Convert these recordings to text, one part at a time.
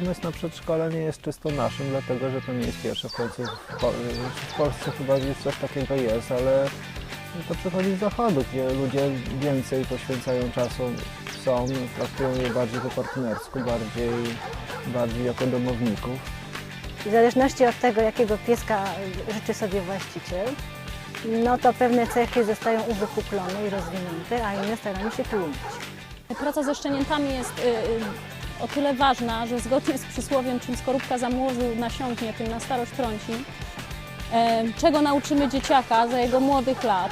pomysł na przedszkole nie jest czysto naszym, dlatego że to nie jest pierwsze w końcu. W, po, w Polsce chyba już coś takiego jest, ale to przychodzi z zachodu, gdzie ludzie więcej poświęcają czasu są, traktują je bardziej po partnersku, bardziej, bardziej jako domowników. W zależności od tego, jakiego pieska życzy sobie właściciel, no to pewne cechy zostają uwypuklone i rozwinięte, a inne staramy się tłumić. Praca ze szczeniętami jest y, y, o tyle ważna, że zgodnie z przysłowiem, czym skorupka za młodu nasiąknie, tym na starość trąci, czego nauczymy dzieciaka za jego młodych lat,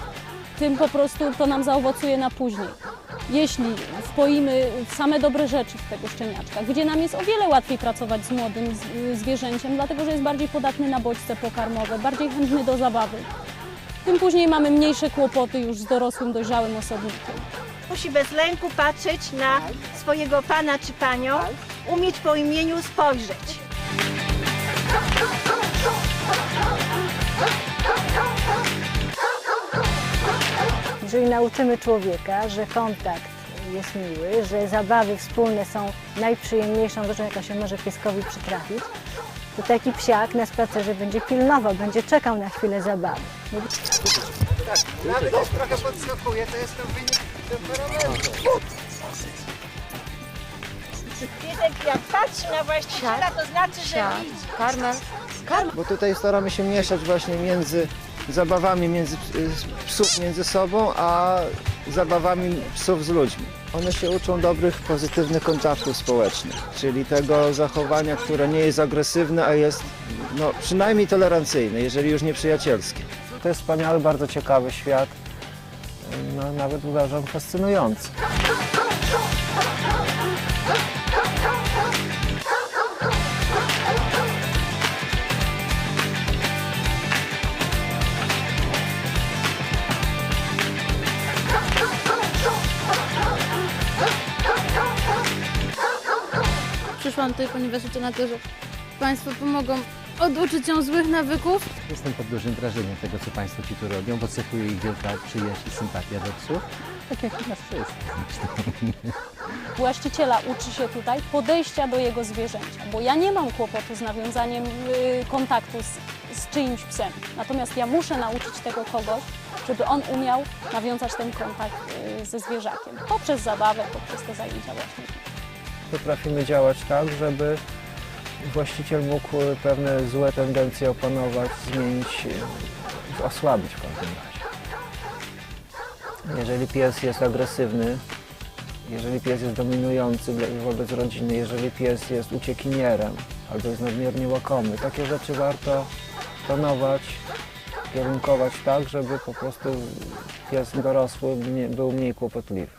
tym po prostu to nam zaowocuje na później. Jeśli wpoimy same dobre rzeczy w tego szczeniaczka, gdzie nam jest o wiele łatwiej pracować z młodym zwierzęciem, dlatego że jest bardziej podatny na bodźce pokarmowe, bardziej chętny do zabawy, tym później mamy mniejsze kłopoty już z dorosłym, dojrzałym osobnikiem. Musi bez lęku patrzeć na swojego pana czy panią, umieć po imieniu spojrzeć. Jeżeli nauczymy człowieka, że kontakt jest miły, że zabawy wspólne są najprzyjemniejszą rzeczą, jaka się może pieskowi przytrafić, to taki psiak na spacerze będzie pilnował, będzie czekał na chwilę zabawy. Nawet jak trochę podskakuje, to jest to wynik temperamentu. Piesek jak patrzy na właściciela, to znaczy, że widzi. Karmel. Bo tutaj staramy się mieszać właśnie między zabawami między y, psów między sobą, a zabawami psów z ludźmi. One się uczą dobrych, pozytywnych kontaktów społecznych, czyli tego zachowania, które nie jest agresywne, a jest no, przynajmniej tolerancyjne, jeżeli już nie przyjacielskie. To jest wspaniały, bardzo ciekawy świat, no, nawet uważam fascynujący. Przyszłam tutaj, ponieważ liczę na to, że Państwo pomogą oduczyć ją złych nawyków. Jestem pod dużym wrażeniem tego, co Państwo ci tu robią, bo cechuje ich wielka przyjaźń i sympatia do psów, tak jak i nas wszystkich. Właściciela uczy się tutaj podejścia do jego zwierzęcia, bo ja nie mam kłopotu z nawiązaniem y, kontaktu z, z czyimś psem. Natomiast ja muszę nauczyć tego kogoś, żeby on umiał nawiązać ten kontakt y, ze zwierzakiem poprzez zabawę, poprzez te zajęcia właśnie. Potrafimy działać tak, żeby właściciel mógł pewne złe tendencje opanować, zmienić, e, osłabić w każdym razie. Jeżeli pies jest agresywny, jeżeli pies jest dominujący wo- wobec rodziny, jeżeli pies jest uciekinierem albo jest nadmiernie łakomy, takie rzeczy warto tonować, kierunkować tak, żeby po prostu pies dorosły był mniej kłopotliwy.